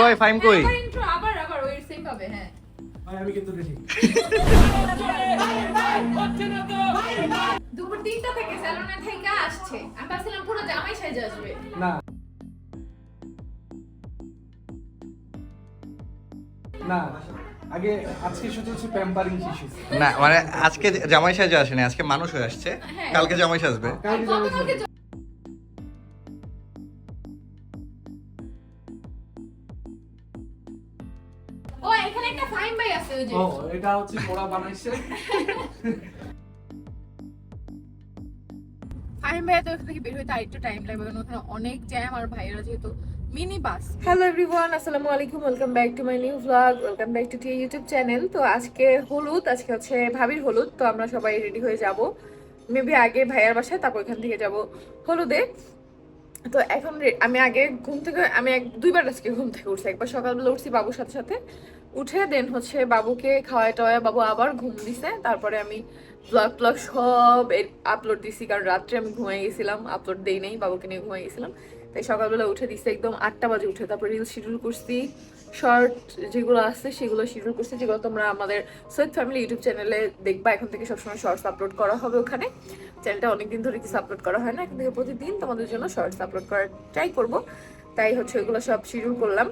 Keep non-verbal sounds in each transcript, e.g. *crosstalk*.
কই, ফাহিম কই? আবার আবার আবার ওই সেম ভাবে হ্যাঁ। ভাই আমি কিন্তু রেডি দুপুর তিনটা থেকে স্যালনে থেকে আসছে। আমি ভাবছিলাম পুরো জামাই আসবে। না। না আগে আজকে শুধু হচ্ছে প্যাম্পারিং শিশু না মানে আজকে জামাই সাজে আসেনি আজকে মানুষ হয়ে আসছে। হ্যাঁ। কালকে জামাই সাজবে। ভাই আছে ওই যে ও এটা হচ্ছে পোড়া বানাইছে। ফাহিম ভাইয়া তো থেকে বের হইতে আরেকটু টাইম লাগবে কারণ ওখানে অনেক জ্যাম আর ভাইয়েরা যেহেতু মিনি বাস হ্যালো এভরিওয়ান আসসালামু আলাইকুম welcome back to my new vlog welcome back to the YouTube channel তো আজকে হলুদ আজকে হচ্ছে ভাবির হলুদ তো আমরা সবাই রেডি হয়ে যাব। মেবি আগে ভাইয়ার বাসায় তারপর এখান থেকে যাব হলুদে। তো এখন আমি আগে ঘুম থেকে আমি এক দুইবার আজকে ঘুম থেকে উঠছি একবার সকালবেলা উঠছি বাবুর সাথে সাথে। উঠে দেন হচ্ছে বাবুকে খাওয়ায় টাওয়ায় বাবু আবার ঘুম দিছে। তারপরে আমি ব্লগ ব্লগ সব আপলোড দিছি, কারণ রাত্রে আমি ঘুমাই গেছিলাম আপলোড দেই নাই, বাবুকে নিয়ে ঘুমাই গেছিলাম। তাই সকালবেলা উঠে দিছে একদম আটটা বাজে উঠে। তারপর রিল শিডিউল করছি শর্ট যেগুলো আছে সেগুলো শিডিউল করছি, যেগুলো তোমরা আমাদের সৈয়দ ফ্যামিলি ইউটিউব চ্যানেলে দেখবা। এখন থেকে সবসময় শর্টস আপলোড করা হবে ওখানে। চ্যানেলটা অনেকদিন ধরে কিছু আপলোড করা হয় না, এখন থেকে প্রতিদিন তোমাদের জন্য শর্টস আপলোড করার ট্রাই করব। তাই হচ্ছে ওইগুলো সব শিডিউল করলাম।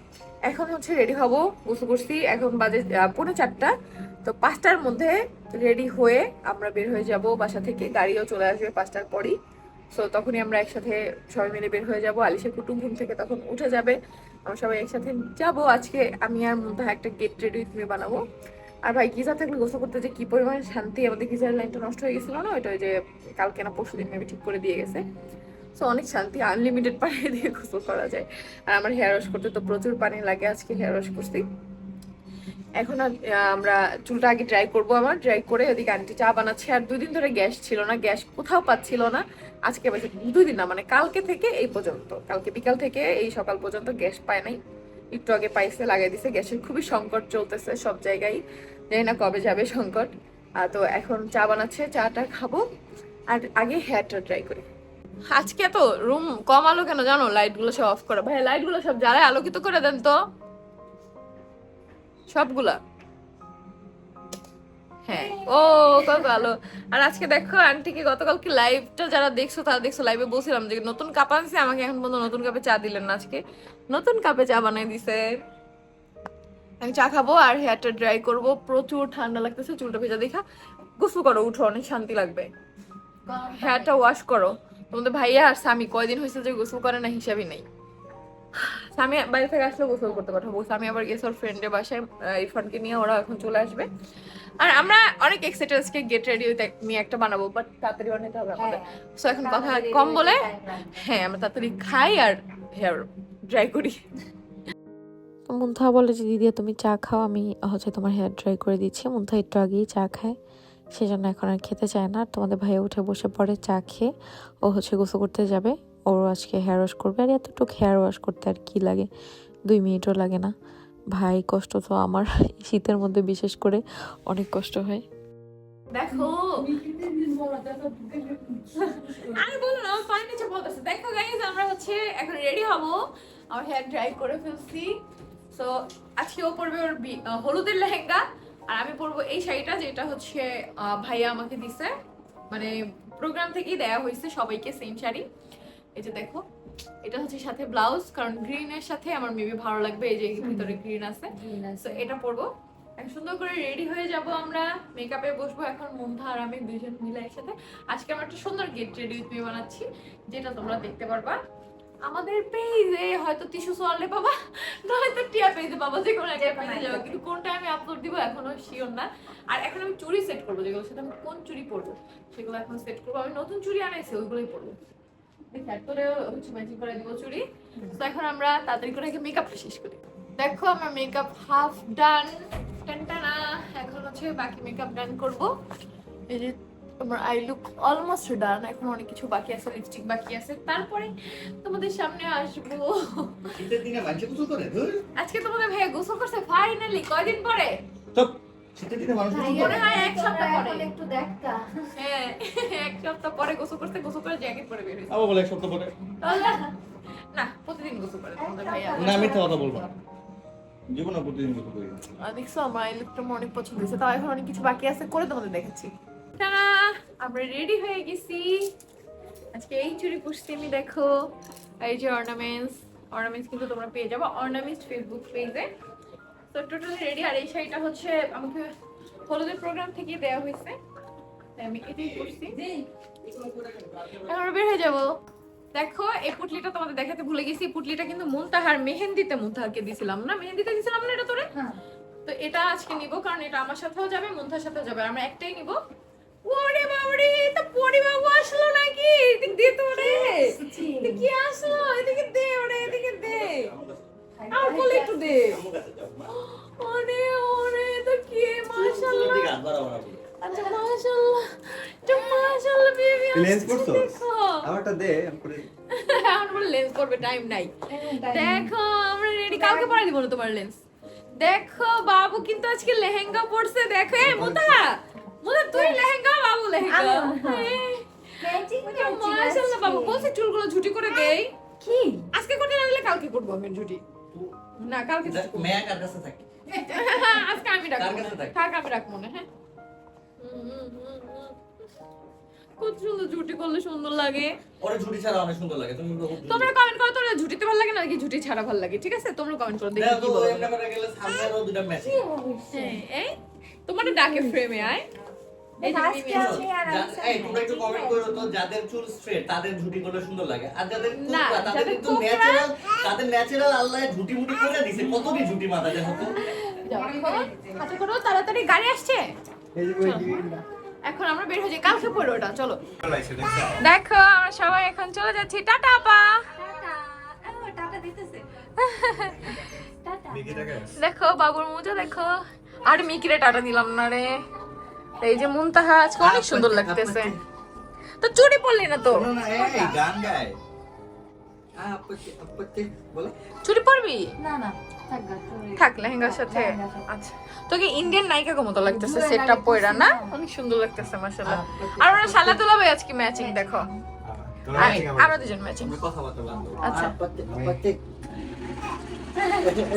এখন হচ্ছে রেডি হব, গোসল করছি। এখন বাজে পৌনে চারটা। তো পাঁচটার মধ্যে রেডি হয়ে আমরা বের হয়ে যাব বাসা থেকে। গাড়িও চলে আসবে পাঁচটার পরই। সো তখনই আমরা একসাথে সবাই মিলে বের হয়ে যাব। আলিশা কুটুম ঘুম থেকে তখন উঠে যাবে। আমরা সবাই একসাথে যাব। আজকে আমি আর মধ্যে একটা গেট রেডি তুমি বানাবো। আর ভাই গিজার থাকলে গোসল করতে যে কি পরিমাণ শান্তি আমাদের গিজার লাইনটা নষ্ট হয়ে গেছিল না? ওইটা ওই যে কালকে না পরশু দিন ঠিক করে দিয়ে গেছে। সো অনেক শান্তি আনলিমিটেড পানি *laughs* দিয়ে গোসল করা যায়। আর আমার হেয়ার ওয়াশ করতে তো প্রচুর পানি লাগে, আজকে হেয়ার ওয়াশ করছি। এখন আমরা চুলটা আগে ড্রাই করব আমার ড্রাই করে ওদিকে আন্টি চা বানাচ্ছে। আর দুদিন ধরে গ্যাস ছিল না, গ্যাস কোথাও পাচ্ছিল না। আজকে দুই দিন না মানে কালকে থেকে এই পর্যন্ত, কালকে বিকাল থেকে এই সকাল পর্যন্ত গ্যাস পায় নাই। একটু আগে পাইছে, লাগাই দিছে, গ্যাসের খুবই সংকট চলতেছে সব জায়গায়। জানি না কবে যাবে সংকট। তো এখন চা বানাচ্ছে, চাটা খাব। আর আগে হেয়ারটা ট্রাই করি। আজকে তো রুম কম আলো কেন জানো? লাইটগুলো সব অফ করা। ভাই লাইটগুলো সব জ্বালায় আলোকিত করে দেন তো। সবগুলা। হ্যাঁ। ও কত আলো। আর আজকে দেখো আন্টিকে গতকালকে লাইভটা যারা দেখছ তারা দেখছ লাইভে বলছিলাম যে নতুন কাপ আনছে আমাকে এখন পর্যন্ত নতুন কাপে চা দিলেন না আজকে। নতুন কাপে চা বানাই দিছে। আমি চা খাব আর হেয়ারটা ড্রাই করব। প্রচুর ঠান্ডা লাগতেছে চুলটা ভেজা দেখা। গোসল করো উঠো অনেক শান্তি লাগবে। হেয়ারটা ওয়াশ করো। তোমাদের ভাইয়া আর স্বামী কয়দিন হয়েছে যে গোসল করে না হিসাবই নেই। স্বামী বাইরে থেকে আসলে গোসল করতে পাঠাবো। স্বামী আবার গেছে ওর ফ্রেন্ডের বাসায় ইরফানকে নিয়ে ওরা এখন চলে আসবে। আর আমরা অনেক এক্সাইটেড আজকে গেট রেডি হইতে আমি একটা বানাবো বাট তাড়াতাড়ি বানাতে হবে আমাদের। সো এখন কথা কম বলে হ্যাঁ আমরা তাড়াতাড়ি খাই আর হেয়ার ড্রাই করি। মুন্থা বলে যে দিদি তুমি চা খাও আমি হচ্ছে তোমার হেয়ার ড্রাই করে দিচ্ছি। মুন্থা একটু আগেই চা খায়। সেজন্য এখন আর খেতে চায় না। তোমাদের ভাইয়া উঠে বসে পড়ে চা খেয়ে ও হচ্ছে গোসল করতে যাবে। ওর আজকে হেয়ার ওয়াশ করবে। আর এতটুকু হেয়ার ওয়াশ করতে আর কি লাগে? দুই মিনিটও লাগে না। ভাই, কষ্ট তো আমার। শীতের মধ্যে বিশেষ করে অনেক কষ্ট হয়। দেখো। আরে বলো না দেখো আমরা হচ্ছে এখন রেডি হব। আমার হেয়ার ড্রাই করে ফেলছি। সো আজকে ও পরবে ওর হলুদের লেহেঙ্গা। আর আমি পরবো এই শাড়িটা যেটা হচ্ছে ভাইয়া আমাকে দিছে। মানে প্রোগ্রাম থেকেই দেয়া হয়েছে সবাইকে সেম শাড়ি। এই যে দেখো এটা হচ্ছে সাথে ব্লাউজ কারণ গ্রিনের সাথে আমার মেবি ভালো লাগবে এই যে ভিতরে গ্রিন আছে। তো এটা পরবো। সুন্দর করে রেডি হয়ে যাব আমরা। মেকআপে বসবো এখন মুন্থা আর আমি দুজন মিলে একসাথে। আজকে আমরা একটা সুন্দর গেট রেডি উইথ মি বানাচ্ছি যেটা তোমরা দেখতে পারবা। আমাদের পেজে হয়তো টিস্যু সোয়ালে পাবা নয়তো টিয়া পেজে পাবা যে কোনো একটা পেজে যাব। কিন্তু কোনটা আমি আপলোড দিব এখনও শিওর না। আর এখন আমি চুড়ি সেট করব যেগুলো সেটা আমি কোন চুড়ি পরবো সেগুলো এখন সেট করব। আমি নতুন চুড়ি আনাইছি ওইগুলোই পরবো। করে দিব চুড়ি। তো এখন আমরা তাড়াতাড়ি করে মেকআপটা শেষ করি। দেখো আমার মেকআপ হাফ ডান টানটানা। এখন হচ্ছে বাকি মেকআপ ডান করব। এই যে আমার আই লুক অলমোস্ট ডান এখন অনেক কিছু বাকি আছে লিপস্টিক বাকি আছে। তারপরে তোমাদের সামনে আসব। আজকে তোমাদের ভাইয়া গোসল করছে ফাইনালি কয়দিন পরে? হয় এক সপ্তাহ পরে। একটু দেখা হ্যাঁ এক সপ্তাহ পরে গোসল করতে গোসল করে জ্যাকেট পরে বের হয়েছে। বলে এক সপ্তাহ পরে। না প্রতিদিন গোসল করে তোমাদের ভাইয়া। না মিথ্যা কথা বলব না। যে প্রতিদিন গোসল করি। দেখছ আমার এই লুকটা আমার অনেক পছন্দ হয়েছে তাও এখন অনেক কিছু বাকি আছে করে তোমাদের দেখাচ্ছি। আমরা রেডি হয়ে গেছি। আজকে এই চুরি পরছি আমি দেখো এই যে অর্নামেন্টস অর্নামেন্টস কিন্তু তোমরা পেয়ে যাব অর্নামেন্টস ফেসবুক পেজে তো টোটালি রেডি আর এই শাড়িটা হচ্ছে আমাকে হলুদের প্রোগ্রাম থেকে দেওয়া হয়েছে। আমি এটাই এখন বের হয়ে যাব। দেখো এই পুটলিটা তোমাদের দেখাতে ভুলে গেছি। পুটলিটা কিন্তু মুনতাহার মেহেন্দিতে দিছিলাম না? মেহেন্দিতে দিছিলাম না এটা তোরে? তো এটা আজকে নিব কারণ এটা আমার সাথেও যাবে সাথেও যাবে। আমরা একটাই নিব। ওরে বাবারে তো পরি বাবু আসলো নাকি? এদিক দিয়ে তো রে কি আসলো? এদিকে দে ওরে এদিকে দে। কোলে একটু দে। ওরে ওরে তো কি মাশাআল্লাহ। আচ্ছা মাশাআল্লাহ। তো মাশাআল্লাহ বেবি Lens করছ? দেখো। আমারটা দে এখন বলে লেন্স করবে টাইম নাই। দেখো আমরা রেডি কালকে পরে দিব না তোমার লেন্স দেখো বাবু কিন্তু আজকে লেহেঙ্গা পরছে দেখো। এ মুতা! মুতা তুই লেহেঙ্গা বাবু লেহেঙ্গা। মাশাআল্লাহ বাবু বলছে চুলগুলো ঝুটি করে দেই। কি? আজকে করতে না দিলে কালকে করব আমি ঝুটি। না কালকে করব। কার কাছে থাকে। *laughs* আজকে আমি রাখব থাকে? আমি রাখব না হ্যাঁ। কত সুন্দর ঝুটি করলে সুন্দর লাগে। ওরে ঝুটি ছাড়া অনেক সুন্দর লাগে। তুমি তোমরা কমেন্ট করো তোমরা ঝুটিতে ভালো লাগে নাকি ঝুটি ছাড়া ভালো লাগে ঠিক আছে? তোমরা কমেন্ট করো দেখি কি বলো। এমনি করে গেলে সামনে আরও দুটো ম্যাচিং হ্যাঁ, এই তোমার ডাকে ফ্রেমে আয়। একটু কমেন্ট করো তো যাদের চুল স্ট্রেট তাদের ঝুটি করলে সুন্দর লাগে? আর যাদের না, তাদের কিন্তু ন্যাচারাল তাদের ন্যাচারাল আল্লাহ ঝুটি মুটি করে দিছে কতটি ঝুটি মাথা দেখো তো। করো তাড়াতাড়ি গাড়ি আসছে। এখন আমরা বের হয়ে কালকে পড়ো ওটা চলো। দেখো। আমরা সবাই এখন চলে যাচ্ছি টাটা আপা। *laughs* দেখো বাবুর মুজো দেখো। আর মিকিরে টাটা দিলাম না রে। এই যে মুনতাহা আজকে অনেক সুন্দর লাগতেছে। তো চুরি পরলি না তো? গান গায়। বলো। চুড়ি পরবি না না থাক লেহেঙ্গার সাথে। আচ্ছা। তোকে ইন্ডিয়ান নায়িকা মতো লাগতেছে সেটটা পয়রা না? হ্যাঁ। অনেক সুন্দর লাগতেছে মাশাআল্লাহ। আর ওরা শালা তুলাবে আজকে ম্যাচিং দেখো। আমি আমরা দুজন ম্যাচিং আচ্ছা।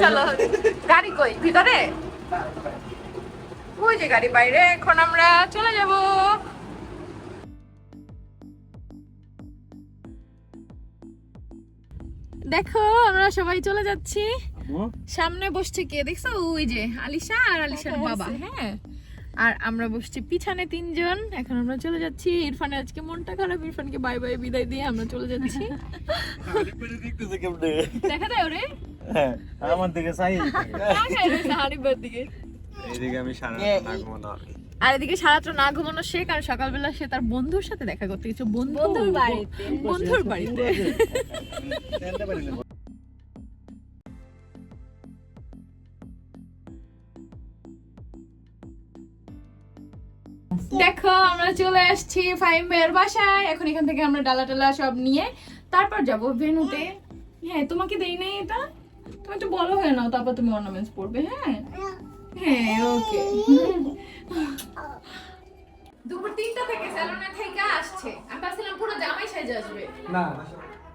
চলো গাড়ি কই? ভিতরে? ওই যে গাড়ি বাইরে এখন আমরা চলে যাব। দেখো আমরা সবাই চলে যাচ্ছি। সামনে বসছে কে? দেখছ? ওই যে আলিশা আর আলিশার বাবা। হ্যাঁ। আর আমরা বসছি পিছনে তিনজন। এখন আমরা চলে যাচ্ছি। ইরফানের আজকে মনটা খারাপ। ইরফানকে বাই বাই বিদায় দিয়ে আমরা চলে যাচ্ছি। দেখা যায় ওরে? আমার দিকে চাই। দিকে। এইদিকে আমি সারা না ঘুমানো আর এদিকে সারাটা না ঘুমানো সে কারণ সকালবেলা সে তার বন্ধুর সাথে দেখা করতে গেছে। বন্ধুর বাড়িতে। বন্ধুর বাড়িতে। দেখো আমরা চলে আসছি ফাইম ভাইয়ের বাসায়। এখন এখান থেকে আমরা ডালা টালা সব নিয়ে তারপর যাব ভেনুতে। হ্যাঁ তোমাকে দেই নাই এটা? তুমি একটু বলো হয়ে নাও তারপর তুমি অর্নামেন্টস পড়বে হ্যাঁ? হ্যাঁ ওকে। দুপুর তিনটা থেকে স্যালনে থেকে আসছে। আমি ভাবছিলাম পুরো জামাই সাজে আসবে। না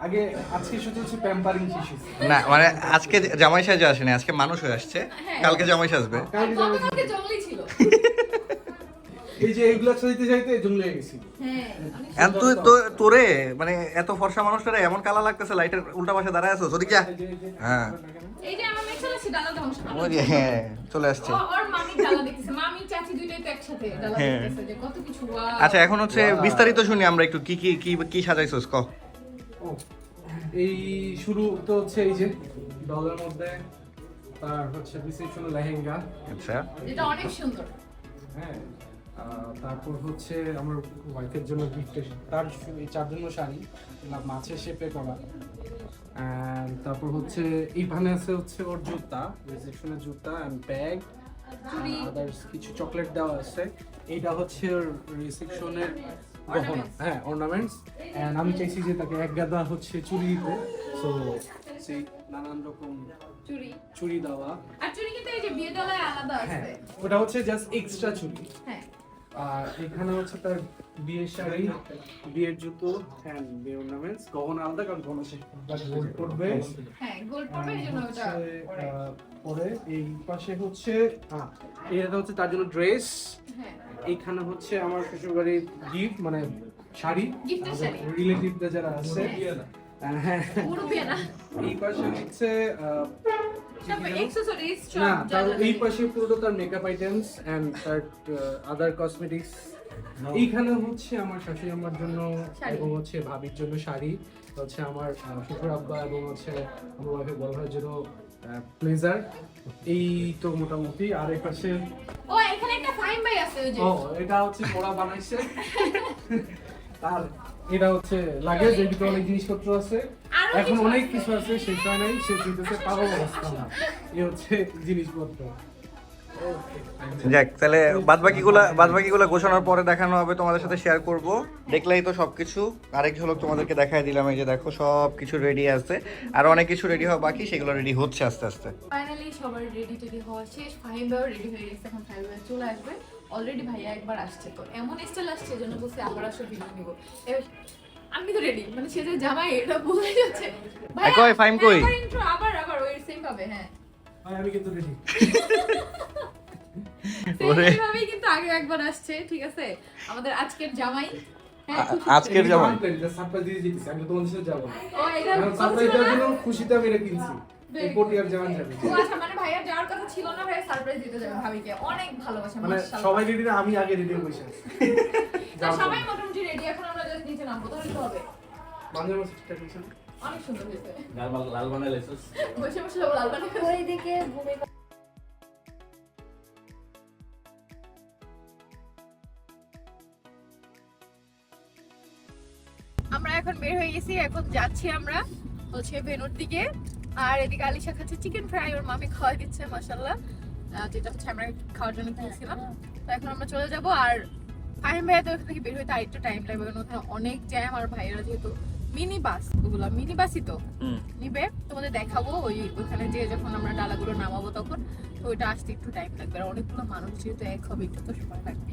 আগে আজকে শুধু হচ্ছে প্যাম্পারিং শিশু না মানে আজকে জামাই সাজে আসেনি আজকে মানুষ হয়ে আসছে। কালকে জামাই সাজবে। কালকে জঙ্গলি ছিল। এই যে এইগুলা চাইতে চাইতে জঙ্গলে গেছি। হ্যাঁ। তো- তোরে মানে এত ফর্সা মানুষটারে এমন কালা লাগতেছে লাইটের উল্টা পাশে দাঁড়ায় আছো? যা। হ্যাঁ। এই যে আমার মেয়ে চলেছে ডালা ধ্বংস হ্যাঁ চলে আসছে। ওর মামি ডালা দেখতেছে। মামি চাচি দুইটাই তো একসাথে ডালা হ্যাঁ। দেখতেছে যে কত কিছু আচ্ছা এখন হচ্ছে বিস্তারিত শুনি আমরা একটু কি কি কি কি সাজাইছোস ক? এই শুরু তো হচ্ছে এই যে ডলের মধ্যে তার হচ্ছে রিসেপশন লেহেঙ্গা। আচ্ছা। যেটা অনেক সুন্দর। হ্যাঁ। তারপর হচ্ছে আমার ওয়াইফের জন্য গিফট তার চার জন্য শাড়ি মাছের শেপে করা। তারপর হচ্ছে এইখানে আছে হচ্ছে ওর জুতা রিসেপশনের জুতা অ্যান্ড ব্যাগ আদার্স কিছু চকলেট দেওয়া আছে। এইটা হচ্ছে ওর রিসেপশনের গহনা। হ্যাঁ অর্নামেন্টস অ্যান্ড আমি চাইছি যে তাকে এক গাদা হচ্ছে চুড়ি দিতে। সো সেই নানান রকম চুড়ি। চুড়ি দেওয়া। আর চুড়ি কিন্তু এই যে বিয়ে আলাদা হ্যাঁ আছে। ওটা হচ্ছে জাস্ট এক্সট্রা চুড়ি। হ্যাঁ। আর এখানে হচ্ছে তার বিয়ের শাড়ি বিয়ের জুতো হ্যান্ড বিয়ের অর্নামেন্টস গহনা আলাদা কারণ গহনা সে গোল্ড করবে হ্যাঁ পরবে আহ, পরে এই পাশে হচ্ছে হ্যাঁ এটা হচ্ছে তার জন্য ড্রেস হ্যাঁ। এইখানে হচ্ছে আমার শ্বশুরবাড়ির গিফট মানে শাড়ি। রিলেটিভদের যারা আছে। হ্যাঁ। পুরো বিয়ে না এই পাশে হচ্ছে না তার এই পাশে পুরোটা তার মেকআপ আইটেমস এন্ড তার আদার কসমেটিক্স এইখানে হচ্ছে আমার শাশুড়ি আমার জন্য এবং হচ্ছে ভাবির জন্য শাড়ি হচ্ছে আমার শ্বশুর আব্বা এবং হচ্ছে আমার ওয়াইফের বড় ভাইয়ের জন্য প্লেজার এই তো মোটামুটি আর এই পাশে ও এখানে একটা ফাইন বাই আছে ওই যে। ও এটা হচ্ছে ওরা বানাইছে। *laughs* আর এটা হচ্ছে লাগে যে ভিতরে অনেক জিনিসপত্র আছে। এখন অনেক কিছু আছে শেষ হয় নাই শেষ হইতেছে পাগল অবস্থা না। এই হচ্ছে জিনিসপত্র। যাক তাহলে বাদ বাকিগুলা বাদ বাকিগুলা ঘোষণার পরে দেখানো হবে তোমাদের সাথে শেয়ার করব। দেখলেই তো সবকিছু। আরেক ঝলক তোমাদেরকে দেখাই দিলাম এই যে দেখো সব কিছু রেডি আছে। আর অনেক কিছু রেডি হওয়া বাকি সেগুলো রেডি হচ্ছে আস্তে আস্তে। ফাইনালি সবার রেডি টেডি হওয়া শেষ। রেডি হয়ে গেছে এখন চলে আসবে। অলরেডি ভাইয়া একবার আসছে তো এমন স্টাইল আসছে জন্য বলছে আবার আসো ভিডিও নিব। আমি তো রেডি মানে সে যে জামাই এটা বোঝাই যাচ্ছে। এ কই, ফাহিম কই? আবার আবার আবার ওই সেম ভাবে হ্যাঁ। ভাই আমি কিন্তু রেডি *laughs* ওরে। ভাবেই কিন্তু আগে একবার আসছে ঠিক আছে? আমাদের আজকের জামাই হ্যাঁ আজকের যেমন সারপ্রাইজ দিয়ে দিতেছি আমি তোমাদের সাথে যাব ও এটা সারপ্রাইজ দেওয়ার? জন্য খুশিতে আমি এটা কিনছি। যাবে ও আচ্ছা মানে ভাইয়া যাওয়ার কথা ছিল না ভাইয়া সারপ্রাইজ দিতে যাবে ভাবিকে। অনেক ভালোবাসা মানে সবাই রেডি না আমি আগে রেডি বসে আছি সবাই মোটামুটি রেডি এখন আমরা জাস্ট নিচে নামবো তাহলে তো হবে? মাঝে মাঝে ঠিকঠাক হয়েছে? অনেক সুন্দর হয়েছে। লাল লাল বানাই লাইছিস বসে বসে লাল পানি খাবে। ওইদিকে ভূমিকা আমরা এখন বের হয়ে গেছি এখন যাচ্ছি আমরা হচ্ছে ভেনুর দিকে। আর এদিকে আলিশা খাচ্ছে চিকেন ফ্রাই ওর মামি খাওয়া দিচ্ছে মাসাল্লাহ যেটা হচ্ছে আমরা খাওয়ার জন্য কিনেছিলাম। তো এখন আমরা চলে যাব আর ফাহিম ভাইয়া তো এখান থেকে বের হইতে আরেকটু টাইম লাগবে কারণ ওখানে অনেক জ্যাম আর ভাইয়েরা যেহেতু মিনি বাস ওগুলা মিনি বাসই তো। নিবে তোমাদের দেখাবো ওই ওখানে যে যখন আমরা ডালাগুলো নামাবো তখন তো ওইটা আসতে একটু টাইম লাগবে। আর অনেকগুলো মানুষ যেহেতু এক হবে একটু তো সময় লাগবে।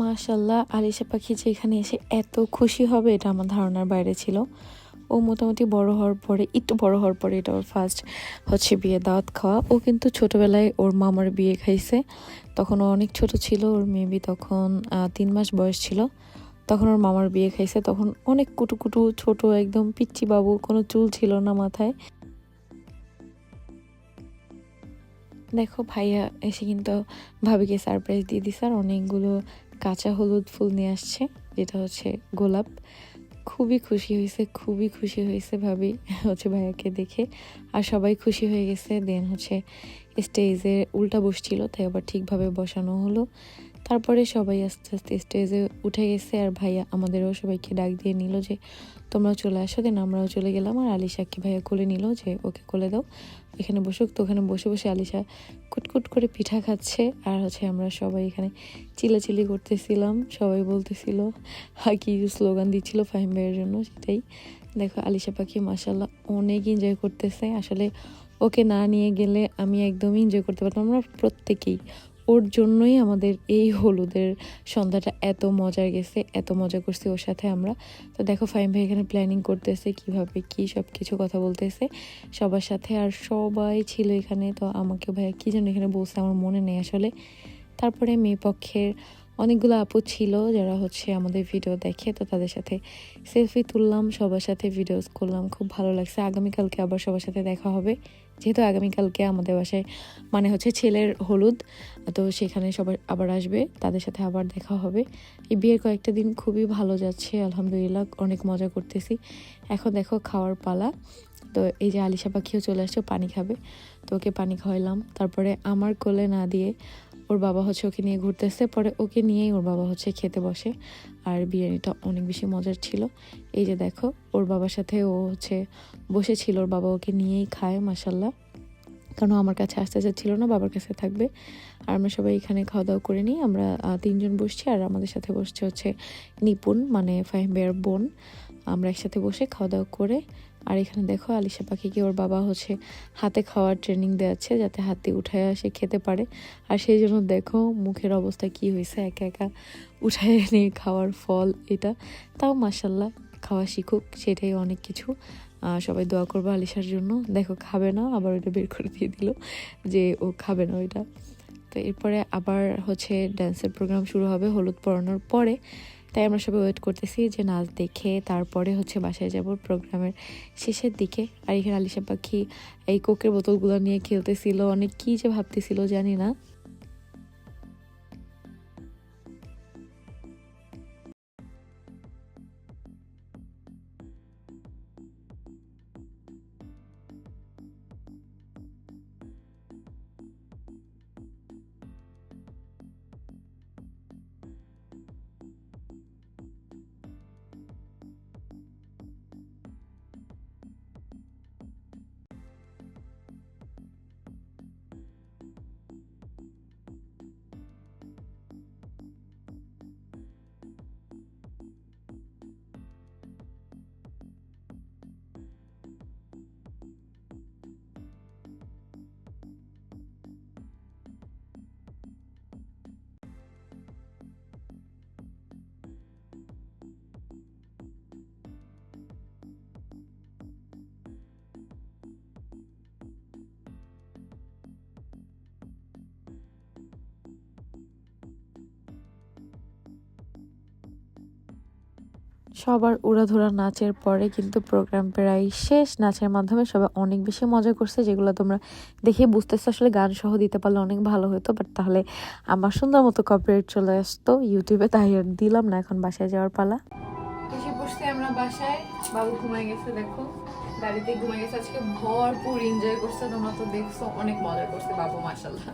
মাশাল্লাহ আলিশা পাখি যে এখানে এসে এত খুশি হবে, এটা আমার ধারণার বাইরে ছিল। ও মোটামুটি বড় হওয়ার পরে, একটু বড় হওয়ার পরে এটা ওর ফার্স্ট হচ্ছে বিয়ে, দাওয়াত খাওয়া। ও কিন্তু ছোটবেলায় ওর মামার বিয়ে খাইছে। তখন ও অনেক ছোট ছিল, ওর মেবি তখন তিন মাস বয়স ছিল। তখন ওর মামার বিয়ে খাইছে। তখন অনেক কুটু কুটু ছোট, একদম পিচ্চি বাবু, কোনো চুল ছিল না মাথায়। দেখো, ভাইয়া এসে কিন্তু ভাবিকে সারপ্রাইজ দিয়ে দিছে আর অনেকগুলো কাঁচা হলুদ ফুল নিয়ে আসছে, যেটা হচ্ছে গোলাপ। খুবই খুশি হয়েছে, খুবই খুশি হয়েছে ভাবি, হচ্ছে ভাইয়াকে দেখে। আর সবাই খুশি হয়ে গেছে, দেন হচ্ছে স্টেজে উল্টা বসছিল, তাই আবার ঠিকভাবে বসানো হলো। তারপরে সবাই আস্তে আস্তে স্টেজে উঠে গেছে, আর ভাইয়া আমাদেরও সবাইকে ডাক দিয়ে নিল যে, তোমরাও চলে আসো। দেন আমরাও চলে গেলাম, আর আলিশাকে ভাইয়া কোলে নিল যে, ওকে কোলে দাও। এখানে বসুক তো ওখানে বসে বসে আলিশা কুটকুট করে পিঠা খাচ্ছে। আর হচ্ছে আমরা সবাই এখানে চিলাচিলি করতেছিলাম, সবাই বলতেছিল হাকি স্লোগান দিচ্ছিল ফাহিম ভাইয়ের জন্য? সেটাই। দেখো, আলিশা পাখি মাসাল্লাহ অনেক এনজয় করতেছে। আসলে ওকে না নিয়ে গেলে আমি একদমই এনজয় করতে পারতাম আমরা প্রত্যেকেই। ওর জন্যই আমাদের এই হলুদের সন্ধ্যাটা এত মজার গেছে, এত মজা করছি ওর সাথে আমরা। তো দেখো ফাইম ভাই এখানে প্ল্যানিং করতেছে কীভাবে কি সব কিছু কথা বলতেছে সবার সাথে আর সবাই ছিল এখানে। তো আমাকে ভাইয়া কী যেন এখানে বলছে আমার মনে নেই আসলে। তারপরে মেয়ে পক্ষের অনেকগুলো আপু ছিল যারা হচ্ছে আমাদের ভিডিও দেখে, তো তাদের সাথে সেলফি তুললাম, সবার সাথে ভিডিওস করলাম। খুব ভালো লাগছে। আগামীকালকে আবার সবার সাথে দেখা হবে। যেহেতু আগামীকালকে আমাদের বাসায় মানে হচ্ছে ছেলের হলুদ, তো সেখানে সবাই আবার আসবে, তাদের সাথে আবার দেখা হবে। এই বিয়ের কয়েকটা দিন খুবই ভালো যাচ্ছে, আলহামদুলিল্লাহ, অনেক মজা করতেছি। এখন দেখো খাওয়ার পালা, তো এই যে আলিশা পাখিও চলে আসছে পানি খাবে। তো ওকে পানি খাওয়াইলাম, তারপরে আমার কোলে না দিয়ে ওর বাবা হচ্ছে ওকে নিয়ে ঘুরতেছে, পরে ওকে নিয়েই ওর বাবা হচ্ছে খেতে বসে। আর বিরিয়ানিটা অনেক বেশি মজার ছিল। এই যে দেখো, ওর বাবার সাথে ও হচ্ছে বসেছিল, ওর বাবা ওকে নিয়েই খায় মাসাল্লাহ কারণ আমার কাছে আসতে চাচ্ছিল না, বাবার কাছে থাকবে। আর আমরা সবাই এখানে খাওয়া দাওয়া করে নিই, আমরা তিনজন বসছি, আর আমাদের সাথে বসছে হচ্ছে নিপুণ মানে ফাহিম ভাইয়ের বোন। আমরা একসাথে বসে খাওয়া দাওয়া করে, আর এখানে দেখো আলিশা পাখিকে ওর বাবা হচ্ছে হাতে খাওয়ার ট্রেনিং দেওয়াচ্ছে যাতে হাতে উঠায় সে খেতে পারে। আর সেই জন্য দেখো মুখের অবস্থা কি হয়েছে, একা একা উঠায় নিয়ে খাওয়ার ফল এটা। তাও মাসাল্লাহ খাওয়া শিখুক, সেটাই অনেক কিছু। সবাই দোয়া করব আলিশার জন্য। দেখো খাবে না, আবার ওইটা বের করে দিয়ে দিল যে ও খাবে না ওইটা। তো এরপরে আবার হচ্ছে ড্যান্সের প্রোগ্রাম শুরু হবে হলুদ পরানোর পরে। তাই আমরা সবাই ওয়েট করতেছি যে নাচ দেখে তারপরে হচ্ছে বাসায় যাব প্রোগ্রামের শেষের দিকে। আর এখানে আলিশা পাখি এই কোকের বোতলগুলো নিয়ে খেলতেছিল, অনেক কি যে ভাবতেছিল জানি না। সবার উড়াধুরা নাচের পরে কিন্তু প্রোগ্রাম প্রায় শেষ। নাচের মাধ্যমে সবাই অনেক বেশি মজা করছে, যেগুলো তোমরা দেখে বুঝতেছো আসলে গান সহ দিতে পারলে অনেক ভালো হতো। বাট তাহলে আমার সুন্দর মতো কপিরাইট চলে আসতো ইউটিউবে তাই আর দিলাম না, এখন বাসায় যাওয়ার পালা। আমরা বাসায়। বাবু ঘুমাই গেছে, দেখো। গাড়িতে ঘুমাই গেছে। আজকে ভরপুর এনজয় করছে, তোমরা তো দেখছ, অনেক মজা করছে বাবু মাসাল্লাহ